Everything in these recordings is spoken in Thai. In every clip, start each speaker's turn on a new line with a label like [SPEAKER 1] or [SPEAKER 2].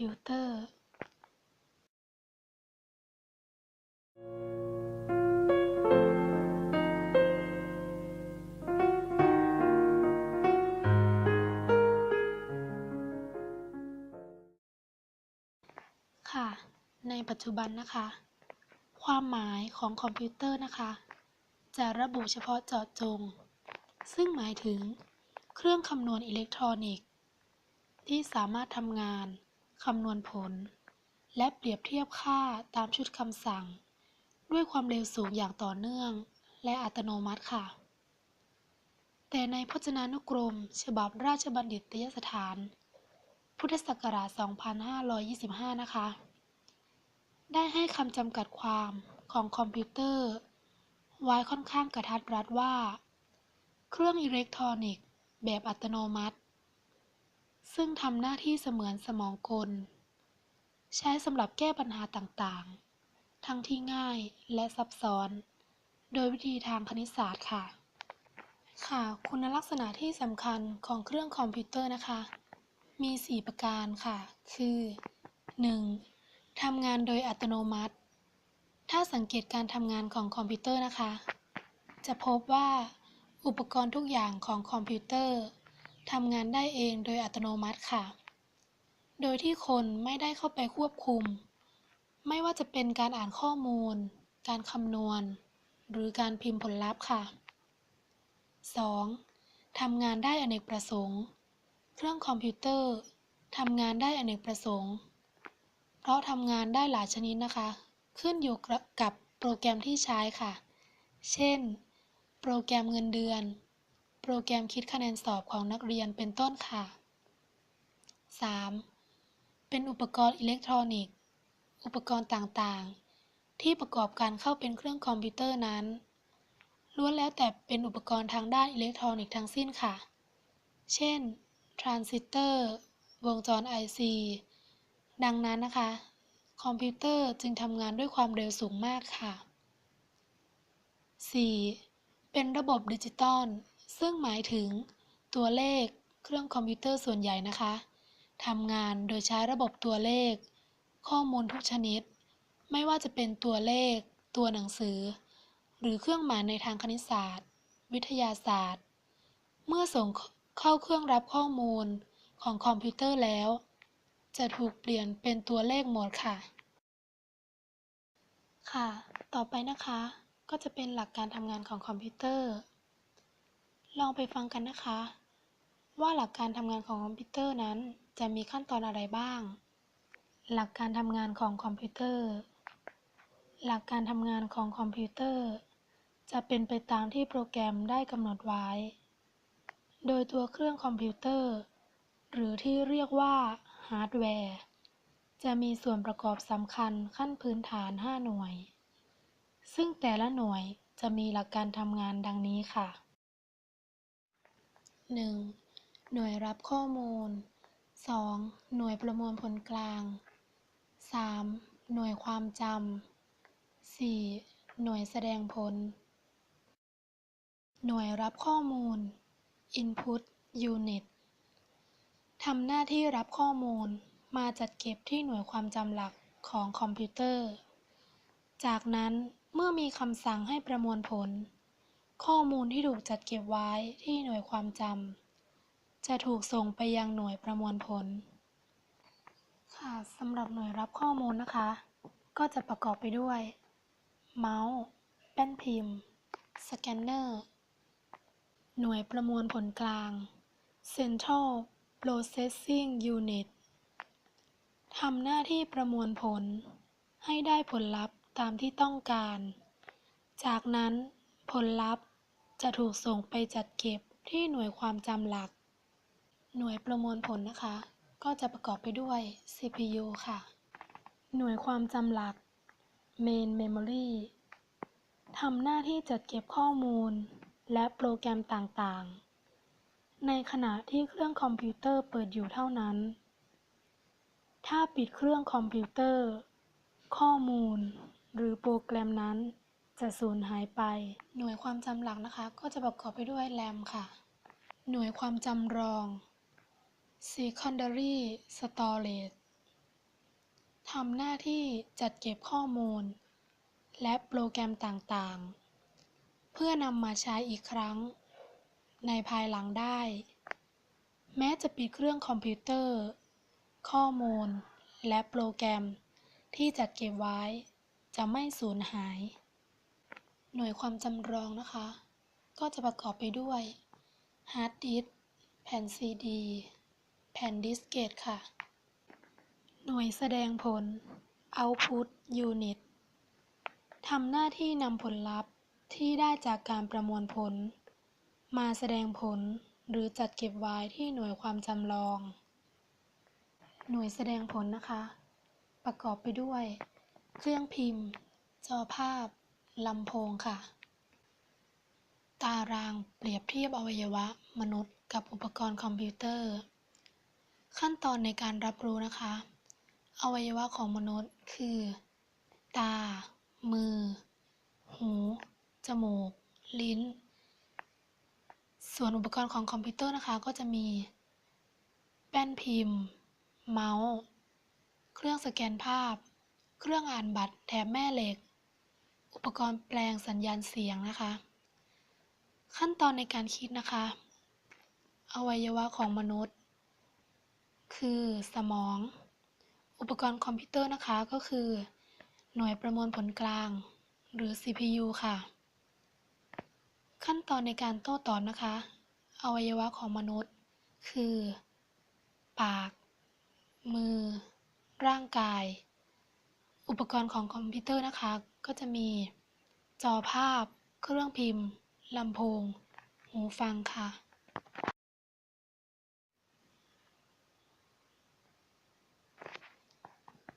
[SPEAKER 1] คอมพิวเตอร์ค่ะ ในปัจจุบันนะคะ ความหมายของคอมพิวเตอร์นะคะ จะระบุเฉพาะเจาะจง ซึ่งหมายถึงเครื่องคำนวณอิเล็กทรอนิกส์ ที่สามารถทำงาน คำนวณผล และเปรียบเทียบค่าตามชุดคำสั่ง ด้วยความเร็วสูงอย่างต่อเนื่อง และอัตโนมัติค่ะ แต่ในพจนานุกรม ฉบับราชบัณฑิตยสถาน พุทธศักราช 2525 นะคะ ได้ให้คำจำกัดความของคอมพิวเตอร์ ไว้ค่อนข้างกระทัดรัดว่า เครื่องอิเล็กทรอนิกส์แบบอัตโนมัติ ซึ่งทำหน้าที่เสมือนสมองกล ใช้สำหรับแก้ปัญหาต่างๆ ทั้งที่ง่ายและซับซ้อน โดยวิธีทางคณิตศาสตร์ค่ะ ค่ะ คุณลักษณะที่สำคัญของเครื่องคอมพิวเตอร์นะคะ มี 4 ประการค่ะ คือ 1. ทำงานโดยอัตโนมัติ ถ้าสังเกตการทำงานของคอมพิวเตอร์นะคะ จะพบว่าอุปกรณ์ทุกอย่างของคอมพิวเตอร์ ทำงานได้เองโดยอัตโนมัติค่ะ โดยที่คนไม่ได้เข้าไปควบคุม ไม่ว่าจะเป็นการอ่านข้อมูล การคำนวณ หรือการพิมพ์ผลลัพธ์ค่ะ 2. ทำงานได้อเนกประสงค์ เครื่องคอมพิวเตอร์ทำงานได้อเนกประสงค์ เพราะทำงานได้หลายชนิดนะคะ ขึ้นอยู่กับโปรแกรมที่ใช้ค่ะ เช่น โปรแกรมเงินเดือน โปรแกรมคิดคะแนนสอบของนักเรียนเป็นต้นค่ะ 3. เป็นอุปกรณ์อิเล็กทรอนิกส์ อุปกรณ์ต่างๆ ที่ประกอบการเข้าเป็นเครื่องคอมพิวเตอร์นั้น ล้วนแล้วแต่เป็นอุปกรณ์ทางด้านอิเล็กทรอนิกส์ทั้งสิ้นค่ะ เช่น ทรานซิสเตอร์ วงจร IC ดังนั้นนะคะ คอมพิวเตอร์จึงทำงานด้วยความเร็วสูงมากค่ะ 4. เป็นระบบดิจิตอล ซึ่งหมายถึง ตัวเลขเครื่องคอมพิวเตอร์ส่วนใหญ่นะคะทำงานโดยใช้ระบบตัวเลข ข้อมูลทุกชนิด ไม่ว่าจะเป็นตัวเลข ตัวหนังสือ หรือเครื่องหมายในทางคณิตศาสตร์ วิทยาศาสตร์ เมื่อส่งเข้าเครื่องรับข้อมูลของคอมพิวเตอร์แล้ว จะถูกเปลี่ยนเป็นตัวเลขหมดค่ะ ค่ะ ต่อไปนะคะ ก็จะเป็นหลักการทำงานของคอมพิวเตอร์ ลองไปฟังกันนะคะ ว่าหลักการทำงานของคอมพิวเตอร์นั้นจะมีขั้นตอนอะไรบ้าง หลักการทำงานของคอมพิวเตอร์ หลักการทำงานของคอมพิวเตอร์ จะเป็นไปตามที่โปรแกรมได้กำหนดไว้ โดยตัวเครื่องคอมพิวเตอร์ หรือที่เรียกว่าฮาร์ดแวร์ จะมีส่วนประกอบสำคัญขั้นพื้นฐาน 5 หน่วย ซึ่งแต่ละหน่วยจะมีหลักการทำงานดังนี้ค่ะ 1. หน่วยรับข้อมูล 2. หน่วยประมวลผลกลาง 3. หน่วยความจำ 4. หน่วยแสดงผล หน่วยรับข้อมูล Input Unit ทำหน้าที่รับข้อมูลมาจัดเก็บที่หน่วยความจำหลักของคอมพิวเตอร์ จากนั้นเมื่อมีคำสั่งให้ประมวลผล ข้อมูลที่ถูกจัดเก็บไว้ที่หน่วยความจำจะถูกส่งไปยังหน่วยประมวลผล ค่ะสำหรับหน่วยรับข้อมูลนะคะ ก็จะประกอบไปด้วย เมาส์ แป้นพิมพ์ สแกนเนอร์ หน่วยประมวลผลกลาง Central Processing Unit ทำหน้าที่ประมวลผล ให้ได้ผลลัพธ์ตามที่ต้องการ จากนั้นผลลัพธ์ จะถูกส่งไปจัดเก็บที่หน่วยความจำหลัก หน่วยประมวลผลนะคะ ก็จะประกอบไปด้วย CPU ค่ะ หน่วยความจำหลัก Main Memory ทำหน้าที่จัดเก็บข้อมูล และโปรแกรมต่างๆ ในขณะที่เครื่องคอมพิวเตอร์เปิดอยู่เท่านั้น ถ้าปิดเครื่องคอมพิวเตอร์ ข้อมูล หรือโปรแกรมนั้น จะสูญหายไป หน่วยความจำหลักนะคะ ก็จะประกอบไปด้วย RAM ค่ะ หน่วยความจำรอง secondary storage ทำหน้าที่จัดเก็บข้อมูล และโปรแกรมต่างๆ เพื่อนำมาใช้อีกครั้ง ในภายหลังได้ แม้จะปิดเครื่องคอมพิวเตอร์ ข้อมูล และโปรแกรมที่จัดเก็บไว้ จะไม่สูญหาย หน่วยความจำลองนะคะ ก็จะประกอบไปด้วยฮาร์ดดิสก์แผ่นซีดีแผ่นดิสเกตค่ะ หน่วยแสดงผล Output Unit ทำหน้าที่นำผลลัพธ์ที่ได้จากการประมวลผล มาแสดงผลหรือจัดเก็บไว้ที่หน่วยความจำลอง หน่วยแสดงผลนะคะ ประกอบไปด้วย เครื่องพิมพ์ จอภาพ ลำโพงค่ะ ตารางเปรียบเทียบอวัยวะมนุษย์กับอุปกรณ์คอมพิวเตอร์ ขั้นตอนในการรับรู้นะคะ อวัยวะของมนุษย์คือ ตา มือ หู จมูก ลิ้น ส่วนอุปกรณ์ของคอมพิวเตอร์นะคะก็จะมี แป้นพิมพ์ เมาส์ เครื่องสแกนภาพ เครื่องอ่านบัตรแถบแม่เหล็ก อุปกรณ์แปลงสัญญาณเสียงนะคะ ขั้นตอนในการคิดนะคะ อวัยวะของมนุษย์ คือสมอง อุปกรณ์คอมพิวเตอร์นะคะก็คือ หน่วยประมวลผลกลาง หรือ CPU ค่ะ ขั้นตอนในการโต้ตอบนะคะ อวัยวะของมนุษย์ คือ ปาก มือ ร่างกาย อุปกรณ์ของคอมพิวเตอร์นะคะ ก็จะมีจอภาพ เครื่องพิมพ์ลำโพง หูฟังค่ะ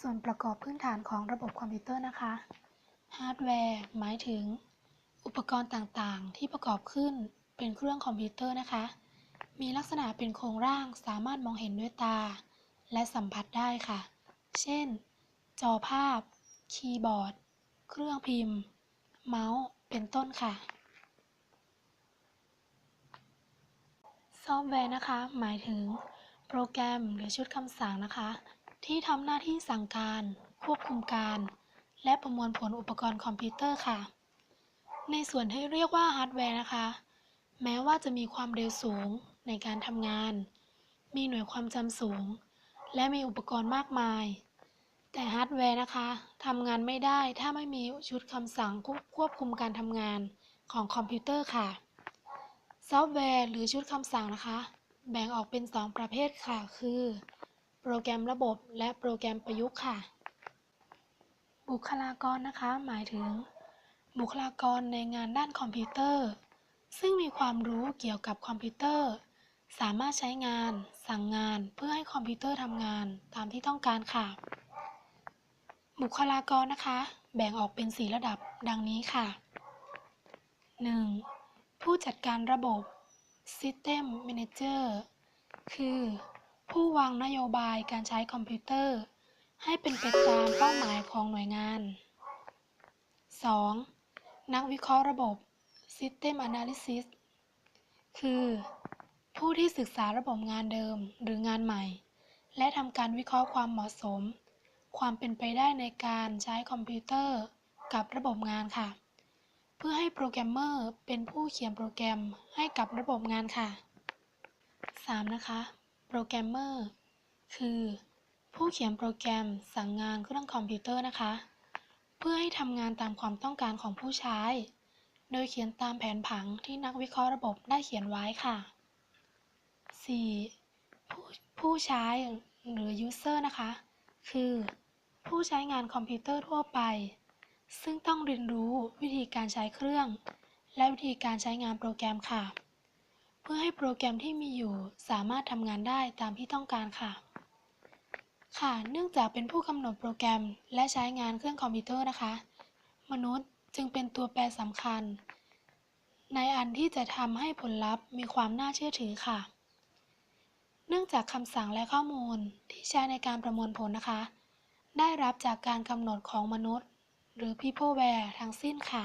[SPEAKER 1] ส่วนประกอบพื้นฐานของระบบคอมพิวเตอร์นะคะ ฮาร์ดแวร์ หมายถึง อุปกรณ์ต่างๆ ที่ประกอบขึ้นเป็นเครื่องคอมพิวเตอร์นะคะ มีลักษณะเป็นโครงร่างสามารถมองเห็นด้วยตา และสัมผัสได้ค่ะ เช่น จอภาพ คีย์บอร์ด เครื่องพิมพ์ เมาส์ เป็นต้นค่ะ ซอฟต์แวร์นะคะ หมายถึง โปรแกรมหรือชุดคำสั่งนะคะ ที่ทำหน้าที่สั่งการ ควบคุมการ และประมวลผลอุปกรณ์คอมพิวเตอร์ค่ะ ในส่วนที่เรียกว่าฮาร์ดแวร์นะคะ แม้ว่าจะมีความเร็วสูงในการทำงาน มีหน่วยความจำสูง และมีอุปกรณ์มากมาย แต่ฮาร์ดแวร์นะคะทำงานไม่ได้ถ้าไม่มีชุดคำสั่งควบคุมการทำงานของคอมพิวเตอร์ค่ะ ซอฟต์แวร์หรือชุดคำสั่งนะคะ แบ่งออกเป็น 2 ประเภทค่ะ คือ โปรแกรมระบบและโปรแกรมประยุกต์ค่ะ บุคลากรนะคะ หมายถึง บุคลากรในงานด้านคอมพิวเตอร์ ซึ่งมีความรู้เกี่ยวกับคอมพิวเตอร์ สามารถใช้งาน สั่งงานเพื่อให้คอมพิวเตอร์ทำงานตามที่ต้องการค่ะ บุคลากรนะคะ แบ่งออกเป็น 4 ระดับดังนี้ค่ะ 1. ผู้จัดการระบบ System Manager คือ ผู้วางนโยบายการใช้คอมพิวเตอร์ ให้เป็นไปตามเป้าหมายของหน่วยงาน 2. นักวิเคราะห์ระบบ System Analysis คือ ผู้ที่ศึกษาระบบงานเดิมหรืองานใหม่ และทำการวิเคราะห์ความเหมาะสม ความเป็นไปได้ในการใช้คอมพิวเตอร์กับระบบงานค่ะ เพื่อให้โปรแกรมเมอร์เป็นผู้เขียนโปรแกรมให้กับระบบงานค่ะ 3. นะคะ โปรแกรมเมอร์คือ ผู้เขียนโปรแกรมสั่งงานเครื่องคอมพิวเตอร์นะคะ เพื่อให้ทำงานตามความต้องการของผู้ใช้ โดยเขียนตามแผนผังที่นักวิเคราะห์ระบบได้เขียนไว้ค่ะ 4. ผู้ผู้ใช้หรือ user นะคะ คือ ผู้ใช้งานคอมพิวเตอร์ทั่วไป ซึ่งต้องเรียนรู้วิธีการใช้เครื่อง และวิธีการใช้งานโปรแกรมค่ะ เพื่อให้โปรแกรมที่มีอยู่สามารถทำงานได้ตามที่ต้องการค่ะ ค่ะ เนื่องจากเป็นผู้กำหนดโปรแกรมและใช้งานเครื่องคอมพิวเตอร์นะคะ มนุษย์จึงเป็นตัวแปรสำคัญ ในอันที่จะทำให้ผลลัพธ์มีความน่าเชื่อถือค่ะ เนื่องจากคำสั่งและข้อมูลที่ใช้ในการประมวลผลนะคะ ได้รับจากการกำหนดของมนุษย์ หรือ peopleware ทั้งสิ้นค่ะ